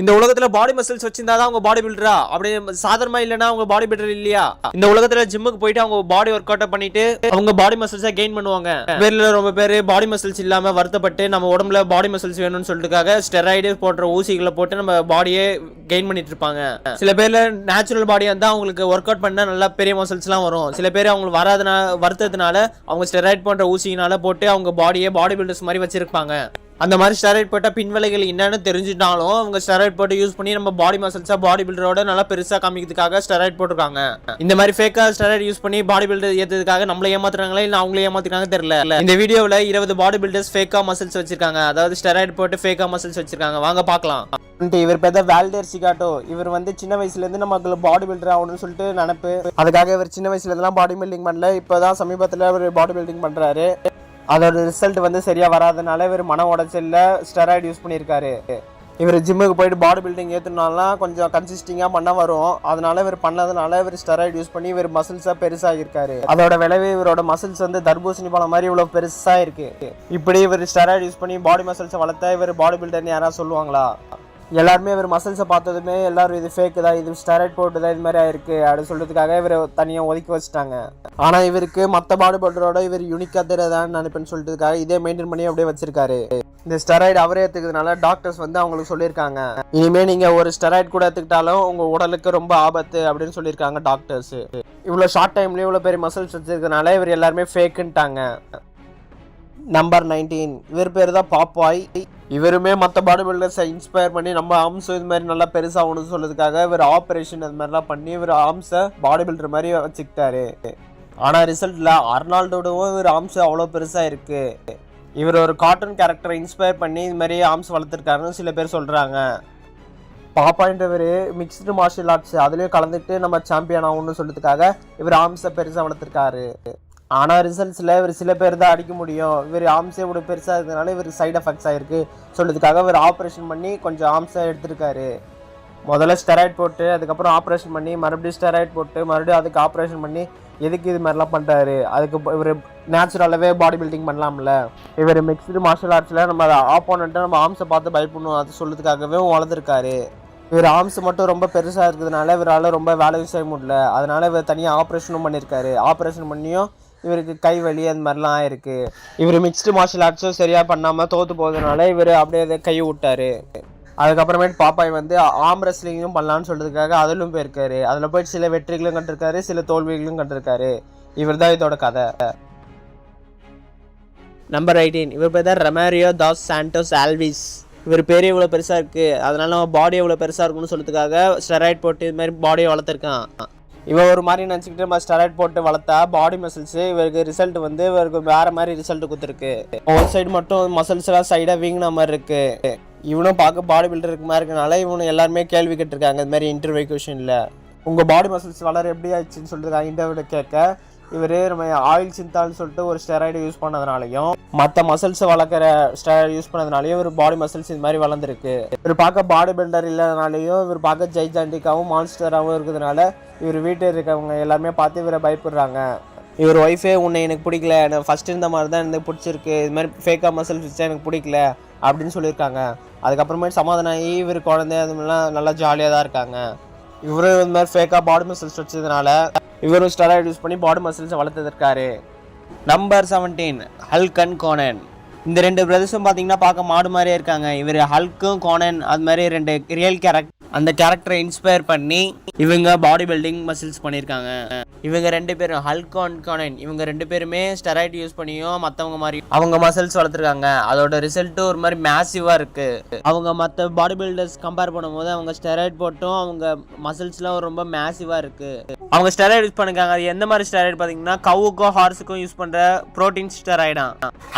இந்த உலகத்துல பாடி மசில்ஸ் வச்சிருந்தா தான் அவங்க பாடி பில்டரா அப்படி சாதாரணமா இல்லைன்னா அவங்க பாடி பில்டர் இல்லையா? இந்த உலகத்துல ஜிம்முக்கு போயிட்டு அவங்க பாடி ஒர்க் அவுட் பண்ணிட்டு அவங்க பாடி மசில்ஸை கெயின் பண்ணுவாங்க. பேர்ல ரொம்ப பேர் பாடி மசில்ஸ் இல்லாம வருத்தப்பட்டு நம்ம உடம்புல பாடி மசில்ஸ் வேணும்னு சொல்லிட்டுக்காக ஸ்டெராய்டு போன்ற ஊசிகளை போட்டு நம்ம பாடியே கெயின் பண்ணிட்டு இருப்பாங்க. சில பேர்ல நேச்சுரல் பாடியா இருந்தா அவங்களுக்கு ஒர்க் அவுட் பண்ணா நல்லா பெரிய மசில்ஸ்லாம் வரும். சில பேர் அவங்களுக்கு வராதனால வருத்தத்தினால அவங்க ஸ்டெராய்டு போன்ற ஊசியினால போட்டு அவங்க பாடியே பாடி பில்டர்ஸ் மாதிரி வச்சிருப்பாங்க. அந்த மாதிரி ஸ்டெராய்ட் போட்டால் பின்விளைகள் என்னன்னு தெரிஞ்சுட்டாலும் அவங்க ஸ்டெராய்ட் போட்டு யூஸ் பண்ணி நம்ம பாடி மசில்ஸாக பாடி பில்டரோட நல்லா பெருசாக காமிக்கிறதுக்காக ஸ்டெராய்ட் போட்டிருக்காங்க. இந்த மாதிரி ஃபேக்காக ஸ்டெராய்ட் யூஸ் பண்ணி பாடி பில்டர் ஏற்றதுக்காக நம்மள ஏமாத்துறாங்களா இல்லை அவங்களே ஏமாத்துறாங்க தெரியல. இந்த வீடியோவில் இருபது பாடி பில்டர்ஸ் ஃபேக்கா மசில்ஸ் வச்சிருக்காங்க. அதாவது ஸ்டெராய்ட் போட்டு ஃபேக்காக மசில்ஸ் வச்சிருக்காங்க. வாங்க பார்க்கலாம். இவர் பேர் வேல்டர் சிகாட்டோ இவர் வந்து சின்ன வயசுல இருந்து நமக்கு பாடி பில்டர் ஆகணும்னு சொல்லிட்டு நினைப்பு. அதுக்காக இவர் சின்ன வயசுல இருந்தெல்லாம் பாடி பில்டிங் பண்ணல. இப்போதான் சமீபத்தில் அவர் பாடி பில்டிங் பண்றாரு. அதோட ரிசல்ட் வந்து சரியா வராதனால இவர் மன உடைச்சல்ல ஸ்டெராய்டு யூஸ் பண்ணியிருக்காரு. இவர் ஜிம்முக்கு போயிட்டு பாடி பில்டிங் ஏற்றுனாலாம் கொஞ்சம் கன்சிஸ்டிங்காக பண்ண வரும். அதனால இவர் பண்ணதுனால இவர் ஸ்டெராய்டு யூஸ் பண்ணி இவர் மசில்ஸாக பெருசாக இருக்காரு அதோட விளைவு இவரோட மசில்ஸ் வந்து தர்பூசணி பழம் மாதிரி இவ்வளோ பெருசாக இருக்கு. இப்படி இவர் ஸ்டெராய்டு யூஸ் பண்ணி பாடி மசில்ஸை வளர்த்தா இவர் பாடி பில்டர்னு யாராவது சொல்லுவாங்களா? எல்லாருமே இவர் மசில்ஸை பார்த்ததுமே எல்லாரும் இது ஃபேக்கு தான் இது ஸ்டெராய்ட் போட்டு தான் இது மாதிரி ஆயிருக்கு அப்படின்னு சொல்றதுக்காக இவரை தனியாக ஒதுக்கி வச்சுட்டாங்க. ஆனால் இவருக்கு மற்ற பாடுபடுறோட இவர் யூனிக்காக தெரியாதான்னு நினைப்பேன்னு சொல்லிட்டுக்காக இதே மெயின்டைன் பண்ணி அப்படியே வச்சிருக்காரு. இந்த ஸ்டெராய்டு அவரே எடுத்துக்கிறதுனால டாக்டர்ஸ் வந்து அவங்களுக்கு சொல்லியிருக்காங்க. இனிமேல் நீங்கள் ஒரு ஸ்டெராய்டு கூட எடுத்துக்கிட்டாலும் உங்கள் உடலுக்கு ரொம்ப ஆபத்து அப்படின்னு சொல்லியிருக்காங்க டாக்டர்ஸ் இவ்வளோ ஷார்ட் டைம்லேயே இவ்வளோ பெரிய மசில்ஸ் வச்சிருக்கனால இவர் எல்லாருமே ஃபேக்குன்ட்டாங்க நம்பர் நைன்டீன் இவர் பேர் தான் பாப்பாய் இவருமே மற்ற பாடி பில்டர்ஸை இன்ஸ்பயர் பண்ணி நம்ம ஆர்ம்ஸும் இது மாதிரி நல்லா பெருசாகணும்னு சொல்றதுக்காக இவர் ஆப்ரேஷன் அது மாதிரிலாம் பண்ணி இவர் ஆர்ம்ஸை பாடி பில்டர் மாதிரி வச்சுக்கிட்டாரு. ஆனால் ரிசல்ட்டில் அர்னால்டோடவும் இவர் ஆர்ம்ஸ் அவ்வளோ பெருசாக இருக்குது இவர் ஒரு கார்ட்டூன் கேரக்டரை இன்ஸ்பயர் பண்ணி இது மாதிரி ஆர்ம்ஸ் வளர்த்துருக்காருன்னு சில பேர் சொல்கிறாங்க பாப்பான்றவர் மிக்ஸ்டு மார்ஷியல் ஆர்ட்ஸ் அதுலேயும் கலந்துட்டு நம்ம சாம்பியன் ஆகணும்னு சொல்கிறதுக்காக இவர் ஆர்ம்ஸை பெருசாக வளர்த்துருக்காரு. ஆனால் ரிசல்ட்ஸில் இவர் சில பேர் தான் அடிக்க முடியும். இவர் ஆர்ம்ஸே இவ்வளோ பெருசாக இருக்கிறதுனால இவர் சைடு எஃபெக்ட்ஸ் ஆகிருக்கு சொல்கிறதுக்காக இவர் ஆப்ரேஷன் பண்ணி கொஞ்சம் ஆம்ஸாக எடுத்திருக்காரு. முதல்ல ஸ்டெராய்ட் போட்டு அதுக்கப்புறம் ஆப்ரேஷன் பண்ணி மறுபடியும் ஸ்டெராய்ட் போட்டு மறுபடியும் அதுக்கு ஆப்ரேஷன் பண்ணி எதுக்கு இது மாதிரிலாம் பண்ணுறாரு அதுக்கு இவர் நேச்சுரலாகவே பாடி பில்டிங் பண்ணலாம்ல. இவர் மிக்ஸ்டு மார்ஷல் ஆர்ட்ஸில் நம்ம ஆப்போனண்ட்டை நம்ம ஆர்ம்ஸை பார்த்து பயப்படணும் அது சொல்கிறதுக்காகவே வளர்ந்துருக்காரு. இவர் ஆம்ஸ் மட்டும் ரொம்ப பெருசாக இருக்கிறதுனால இவரால் ரொம்ப வேலை செய்ய முடியல. அதனால இவர் தனியாக ஆப்ரேஷனும் பண்ணியிருக்காரு ஆப்ரேஷன் பண்ணியும் இவருக்கு கை வலி அந்த மாதிரிலாம் ஆயிருக்கு. இவர் மிக்ஸ்டு மார்ஷல் ஆர்ட்ஸும் சரியாக பண்ணாமல் தோற்று போகிறதுனால இவர் அப்படியே அதை கை விட்டாரு. அதுக்கப்புறமேட்டு பாப்பாய் வந்து ஆம் ரெஸ்லிங்கும் பண்ணலான்னு சொல்றதுக்காக அதிலும் போயிருக்காரு. அதில் போயிட்டு சில வெற்றிகளும் கண்டிருக்காரு சில தோல்விகளும் கண்டிருக்காரு. இவர் தான் இதோட கதை. நம்பர் எயிட்டீன் இவர் பேர் தான் ரெமாரியோ தாஸ் சாண்டோஸ் ஆல்விஸ் இவர் பேர் இவ்வளோ பெருசாக இருக்குது அதனால நம்ம பாடி எவ்வளோ பெருசாக இருக்கும்னு சொல்கிறதுக்காக ஸ்டெராய்ட் போட்டு இது மாதிரி பாடியை வளர்த்துருக்கான். இவன் ஒரு மாதிரி நினச்சிக்கிட்டு நம்ம ஸ்டெராய்ட் போட்டு வளர்த்தா பாடி மசில்ஸ் இவருக்கு ரிசல்ட் வந்து இவருக்கு வேற மாதிரி ரிசல்ட் கொடுத்துருக்கு. ஒரு சைடு மட்டும் மசில்ஸ் எல்லாம் சைடாக வீங்கின மாதிரி இருக்கு. இவனும் பார்க்க பாடி பில்டர் இருக்க மாதிரி இருக்கனால இவனு எல்லாருமே கேள்வி கேட்டிருக்காங்க இது மாதிரி இன்டர்வியூ கொஷனில் உங்கள் பாடி மசில்ஸ் வளர எப்படி ஆச்சுன்னு சொல்லிட்டு இன்டர்வியூவில் கேட்க இவர் நம்ம ஆயில் சிந்தால்னு சொல்லிட்டு ஒரு ஸ்டெராய்டு யூஸ் பண்ணதுனாலையும் மற்ற மசில்ஸ் வளர்க்குற ஸ்டெராய்டு யூஸ் பண்ணதுனாலையும் இவர் பாடி மசில்ஸ் இது மாதிரி வளர்ந்துருக்கு. இவர் பார்க்க பாடி பில்டர் இல்லாதனாலையும் இவர் பார்க்க ஜெய்ஜாண்டிக்காவும் மான்ஸ்டராகவும் இருக்கிறதுனால இவர் வீட்டில் இருக்கவங்க எல்லாருமே பார்த்து இவரை பயப்படுறாங்க. இவர் ஒய்ஃபே உன்னை எனக்கு பிடிக்கல. எனக்கு ஃபஸ்ட் இருந்த மாதிரி தான் எனக்கு பிடிச்சிருக்கு. இது மாதிரி ஃபேக்காக மசில்ஸ் வச்சா எனக்கு பிடிக்கல. அப்படின்னு சொல்லியிருக்காங்க. அதுக்கப்புறமேட்டு சமாதானம் ஆகி இவர் குழந்தை அது மாதிரிலாம் நல்லா ஜாலியாக தான் இருக்காங்க. இவரும் இந்த மாதிரி ஃபேக்காக பாடி மசில்ஸ் வச்சதுனால இவரும் ஸ்டெராய்டு யூஸ் பண்ணி பாடி மசில்ஸை வளர்த்துருக்காரு number seventeen Hulk and Conan இந்த ரெண்டு பிரதர்ஸும் பார்த்தீங்கன்னா பார்க்க மாடு மாதிரியே இருக்காங்க. இவர் ஹல்க்கும் கோனன் அது மாதிரி ரெண்டு ரியல் கேரக்டர் அந்த கேரக்டரை இன்ஸ்பயர் பண்ணி இவங்க பாடி பில்டிங் மசில்ஸ் பண்ணியிருக்காங்க இவங்க ரெண்டு பேரும் ஹல்க் அண்ட் இவங்க ரெண்டு பேருமே ஸ்டெராய்டு யூஸ் பண்ணியும் மற்றவங்க மாதிரி அவங்க மசில்ஸ் வளர்த்துருக்காங்க. அதோட ரிசல்ட்டும் ஒரு மாதிரி மேசிவாக இருக்கு. அவங்க மற்ற பாடி பில்டர்ஸ் கம்பேர் பண்ணும்போது அவங்க ஸ்டெராய்டு போட்டும் அவங்க மசில்ஸ்லாம் ரொம்ப மேசிவாக இருக்குது அவங்க ஸ்டெராய்டு யூஸ் பண்ணிருக்காங்க. அது எந்த மாதிரி ஸ்டெராய்டு பார்த்தீங்கன்னா கவுக்கும் ஹார்ஸுக்கும் யூஸ் பண்ணுற ப்ரோட்டீன் ஸ்டெராய்டா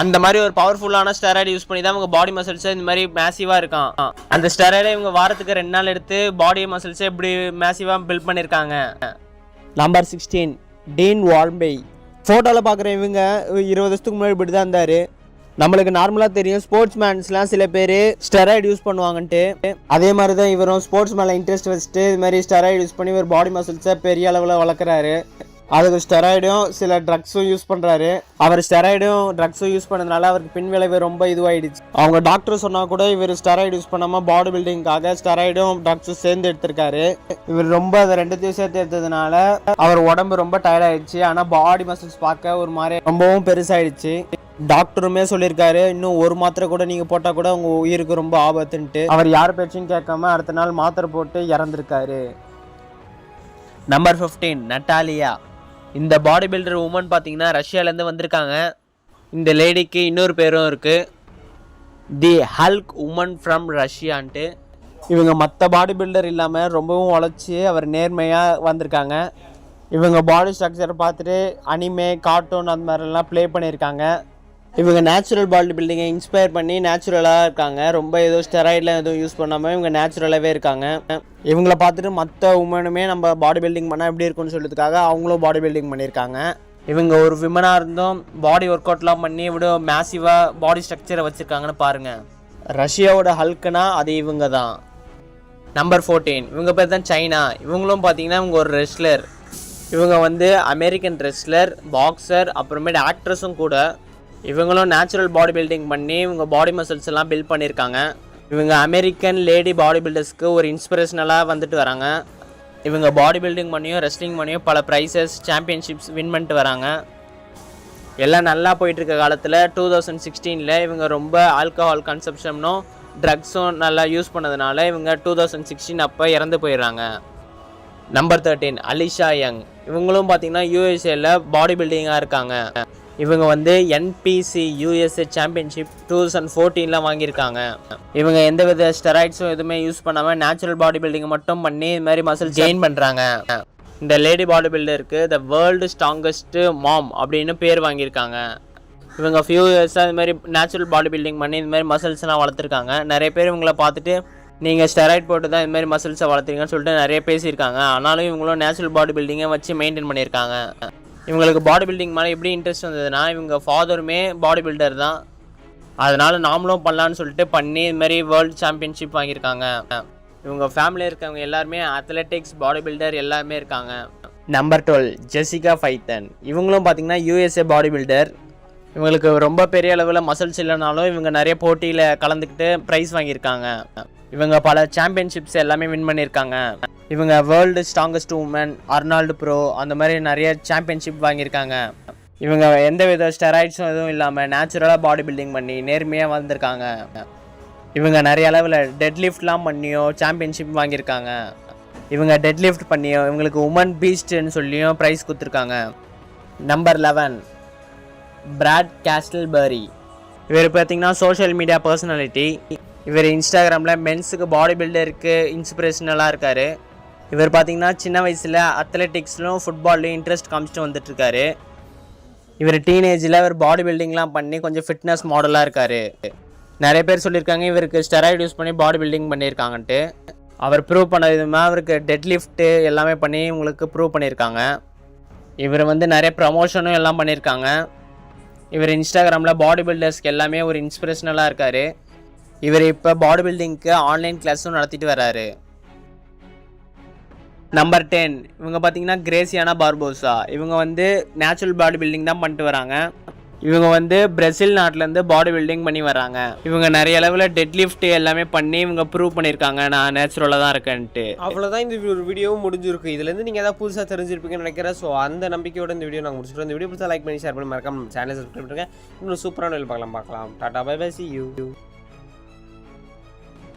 அந்த மாதிரி ஒரு பவர்ஃபுல்லான ஸ்டெராய்டு யூஸ் பண்ணி தான் அவங்க பாடி மசில்ஸ் இந்த மாதிரி மேசிவாக இருக்கான். அந்த ஸ்டெராய்டை இவங்க வாரத்துக்கு ரெண்டு நாள் எடுத்து எடுத்து பாடி மசில்ஸை இப்படி மேசிவாக பில்ட் பண்ணியிருக்காங்க நம்பர் சிக்ஸ்டீன் டீன் வால்பை ஃபோட்டோவில் பார்க்குற இவங்க இருபது வருஷத்துக்கு முன்னாடி இப்படி தான் இருந்தார். நம்மளுக்கு நார்மலாக தெரியும் ஸ்போர்ட்ஸ் மேன்ஸ்லாம் சில பேர் ஸ்டெராய்டு யூஸ் பண்ணுவாங்கன்ட்டு. அதே மாதிரி தான் இவரும் ஸ்போர்ட்ஸ் மேலே இன்ட்ரெஸ்ட் வச்சுட்டு இது மாதிரி ஸ்டெராய்டு யூஸ் பண்ணி இவர் பாடி மசில்ஸை பெரிய அளவில் வளர்க்குறாரு. அதுக்கு ஸ்டெராய்டும் சில ட்ரக்ஸும் யூஸ் பண்ணுறாரு அவர் ஸ்டெராய்டும் ட்ரக்ஸும் யூஸ் பண்ணதுனால அவருக்கு பின்விளைவு ரொம்ப இதுவாகிடுச்சு அவங்க டாக்டர் சொன்னால் கூட இவர் ஸ்டெராய்டு யூஸ் பண்ணாமல் பாடி பில்டிங்காக ஸ்டெராய்டும் ட்ரக்ஸும் சேர்ந்து எடுத்திருக்காரு. இவர் ரொம்ப அதை ரெண்டுத்தையும் சேர்த்து எடுத்ததுனால அவர் உடம்பு ரொம்ப டயர்ட் ஆயிடுச்சு. ஆனால் பாடி மசில்ஸ் பார்க்க ஒரு மாதிரி ரொம்பவும் பெருசாயிடுச்சு. டாக்டருமே சொல்லியிருக்காரு இன்னும் ஒரு மாத்திரை கூட நீங்கள் போட்டால் கூட உங்கள் உயிருக்கு ரொம்ப ஆபத்துன்ட்டு. அவர் யார் பேச்சையும் கேட்காம அடுத்த நாள் மாத்திரை போட்டு இறந்துருக்காரு. நம்பர் ஃபிஃப்டீன் நட்டாலியா இந்த பாடி பில்டர் உமன் பார்த்தீங்கன்னா ரஷ்யாலேருந்து வந்திருக்காங்க. இந்த லேடிக்கு இன்னொரு பேரும் இருக்குது தி ஹல்க் உமன் ஃப்ரம் ரஷ்யான்ட்டு இவங்க மற்ற பாடி பில்டர் இல்லாமல் ரொம்பவும் உழைச்சி அவர் நேர்மையாக வந்திருக்காங்க. இவங்க பாடி ஸ்ட்ரக்சரை பார்த்துட்டு அனிமே கார்ட்டூன் அந்த மாதிரிலாம் ப்ளே பண்ணியிருக்காங்க. இவங்க நேச்சுரல் பாடி பில்டிங்கை இன்ஸ்பயர் பண்ணி நேச்சுரலாக இருக்காங்க. ரொம்ப ஏதோ ஸ்டெராய்ட்லாம் எதுவும் யூஸ் பண்ணாமல் இவங்க நேச்சுரலாகவே இருக்காங்க. இவங்கள பார்த்துட்டு மற்ற உமனுமே நம்ம பாடி பில்டிங் பண்ணால் எப்படி இருக்கும்னு சொல்கிறதுக்காக அவங்களும் பாடி பில்டிங் பண்ணியிருக்காங்க. இவங்க ஒரு விமனாக இருந்தும் பாடி ஒர்க் அவுட்லாம் பண்ணி இவ்வளோ மேசிவாக பாடி ஸ்ட்ரக்சரை வச்சுருக்காங்கன்னு பாருங்கள் ரஷ்யாவோட ஹல்க்குனா அது இவங்க தான். நம்பர் ஃபோர்டீன் இவங்க பேர் தான் சைனா. இவங்களும் பார்த்தீங்கன்னா இவங்க ஒரு ரெஸ்லர் இவங்க வந்து அமெரிக்கன் ரெஸ்லர் பாக்ஸர் அப்புறமேட்டு ஆக்ட்ரஸும் கூட இவங்களும் நேச்சுரல் பாடி பில்டிங் பண்ணி இவங்க பாடி மசில்ஸ் எல்லாம் பில்ட் பண்ணியிருக்காங்க. இவங்க அமெரிக்கன் லேடி பாடி பில்டர்ஸ்க்கு ஒரு இன்ஸ்பிரேஷனலாக வந்துட்டு வராங்க. இவங்க பாடி பில்டிங் பண்ணியும் ரெஸ்லிங் பண்ணியும் பல ப்ரைஸஸ் சாம்பியன்ஷிப்ஸ் வின் பண்ணிட்டு வராங்க. எல்லாம் நல்லா போயிட்டுருக்க காலத்தில் டூ தௌசண்ட் சிக்ஸ்டீனில் இவங்க ரொம்ப ஆல்கஹால் கன்சப்ஷனும் ட்ரக்ஸும் நல்லா யூஸ் பண்ணதுனால இவங்க டூ தௌசண்ட் சிக்ஸ்டீன் அப்போ இறந்து போயிடுறாங்க. நம்பர் தேர்ட்டீன் அலிஷா யங் இவங்களும் பார்த்தீங்கன்னா யூஎஸ்ஏல பாடி பில்டிங்காக இருக்காங்க. இவங்க வந்து NBC USA championship two thousand ஃபோர்டீனில் வாங்கியிருக்காங்க. இவங்க எந்த வித ஸ்டெராய்ட்ஸும் எதுவுமே யூஸ் பண்ணாமல் நேச்சுரல் பாடி பில்டிங் மட்டும் பண்ணி இது மாதிரி மசில் கெயின் பண்ணுறாங்க இந்த லேடி பாடி பில்டருக்கு த வேர்ல்டு ஸ்ட்ராங்கஸ்ட் மாம் அப்படின்னு பேர் வாங்கியிருக்காங்க. இவங்க ஃபியூ இயர்ஸாக இது மாதிரி நேச்சுரல் பாடி பில்டிங் பண்ணி இது மாதிரி மசில்ஸ்லாம் வளர்த்துருக்காங்க. நிறைய பேர் இவங்கள பார்த்துட்டு நீங்கள் ஸ்டெராய்ட் போட்டு தான் இது மாதிரி மசில்ஸை வளர்த்துறீங்கன்னு சொல்லிட்டு நிறைய பேசியிருக்காங்க. ஆனாலும் இவங்களும் நேச்சுரல் பாடி பில்டிங்கை வச்சு மெயின்டைன் பண்ணியிருக்காங்க. இவங்களுக்கு பாடி பில்டிங் மேலே எப்படி இன்ட்ரெஸ்ட் வந்ததுன்னா இவங்க ஃபாதருமே பாடி பில்டர் தான். அதனால் நாமளும் பண்ணலான்னு சொல்லிட்டு பண்ணி இதுமாரி வேர்ல்டு சாம்பியன்ஷிப் வாங்கியிருக்காங்க. இவங்க ஃபேமிலியில் இருக்கவங்க எல்லாருமே அத்லெட்டிக்ஸ் பாடி பில்டர் எல்லாருமே இருக்காங்க. நம்பர் டுவெல் ஜெசிகா ஃபைத்தன் இவங்களும் பார்த்தீங்கன்னா யூஎஸ்ஏ பாடி பில்டர் இவங்களுக்கு ரொம்ப பெரிய அளவில் மசில்ஸ் இல்லைனாலும் இவங்க நிறைய போட்டியில் கலந்துக்கிட்டு ப்ரைஸ் வாங்கியிருக்காங்க. இவங்க பல சாம்பியன்ஷிப்ஸ் எல்லாமே வின் பண்ணியிருக்காங்க. இவங்க world strongest woman Arnold bro அந்த மாதிரி நிறைய சாம்பியன்ஷிப் வாங்கியிருக்காங்க. இவங்க எந்த வித ஸ்டெராய்ட்ஸும் எதுவும் இல்லாமல் நேச்சுரலாக பாடி பில்டிங் பண்ணி நேர்மையாக வந்திருக்காங்க இவங்க நிறைய அளவில் டெட் லிஃப்ட்லாம் பண்ணியோ சாம்பியன்ஷிப் வாங்கியிருக்காங்க. இவங்க டெட் லிஃப்ட் பண்ணியோ இவங்களுக்கு உமன் பீஸ்ட்னு சொல்லியும் ப்ரைஸ் கொடுத்துருக்காங்க. நம்பர் லெவன் பிராட் கேஸ்டல்பரி இவர் பார்த்திங்கன்னா சோஷியல் மீடியா பர்சனாலிட்டி இவர் இன்ஸ்டாகிராமில் மென்ஸுக்கு பாடி பில்டருக்கு இன்ஸ்பிரேஷனலாக இருக்கார். இவர் பார்த்தீங்கன்னா சின்ன வயசில் அத்லெட்டிக்ஸ்லையும் ஃபுட்பால்லையும் இன்ட்ரெஸ்ட் காமிச்சிட்டு வந்துட்டுருக்காரு. இவர் டீனேஜில் இவர் பாடி பில்டிங்லாம் பண்ணி கொஞ்சம் ஃபிட்னஸ் மாடலாக இருக்கார். நிறைய பேர் சொல்லியிருக்காங்க இவருக்கு ஸ்டெராய்டு யூஸ் பண்ணி பாடி பில்டிங் பண்ணியிருக்காங்கன்ட்டு. அவர் ப்ரூவ் பண்ண விதமாக அவருக்கு டெட் லிஃப்ட்டு எல்லாமே பண்ணி உங்களுக்கு ப்ரூவ் பண்ணியிருக்காங்க. இவர் வந்து நிறைய ப்ரமோஷனும் எல்லாம் பண்ணியிருக்காங்க. இவர் இன்ஸ்டாகிராமில் பாடி பில்டர்ஸ்க்கு எல்லாமே ஒரு இன்ஸ்பிரேஷனலாக இருக்கார். இவர் இப்போ பாடி பில்டிங்க்கு ஆன்லைன் கிளாஸும் நடத்திட்டு வராரு. நம்பர் டென் இவங்க பார்த்தீங்கன்னா கிரேசியானா பார்போசா இவங்க வந்து நேச்சுரல் பாடி பில்டிங் தான் பண்ணிட்டு வராங்க. இவங்க வந்து பிரேசில் நாட்டிலேருந்து பாடி பில்டிங் பண்ணி வராங்க. இவங்க நிறைய அளவில் டெட் லிஃப்ட் எல்லாமே பண்ணி இவங்க ப்ரூவ் பண்ணியிருக்காங்க. நான் நேச்சுரலாக தான் இருக்கேன்ட்டு. அவ்வளோதான் இந்த ஒரு வீடியோவும் முடிஞ்சிருக்கு. இதுலேருந்து நீங்கள் ஏதாவது புதுசாக தெரிஞ்சிருப்பீங்கன்னு நினைக்கிறேன். ஸோ அந்த நம்பிக்கையோட இந்த வீடியோ நாங்கள் முடிச்சிருக்கோம் இந்த வீடியோ பிடிச்சா லைக் பண்ணி ஷேர் பண்ணி மறக்காம சேனல் சப்ஸ்கிரைப் பண்ணுங்க இன்னும் சூப்பரான வீடியோ பார்க்கலாம். பார்க்கலாம். Tata bye bye see you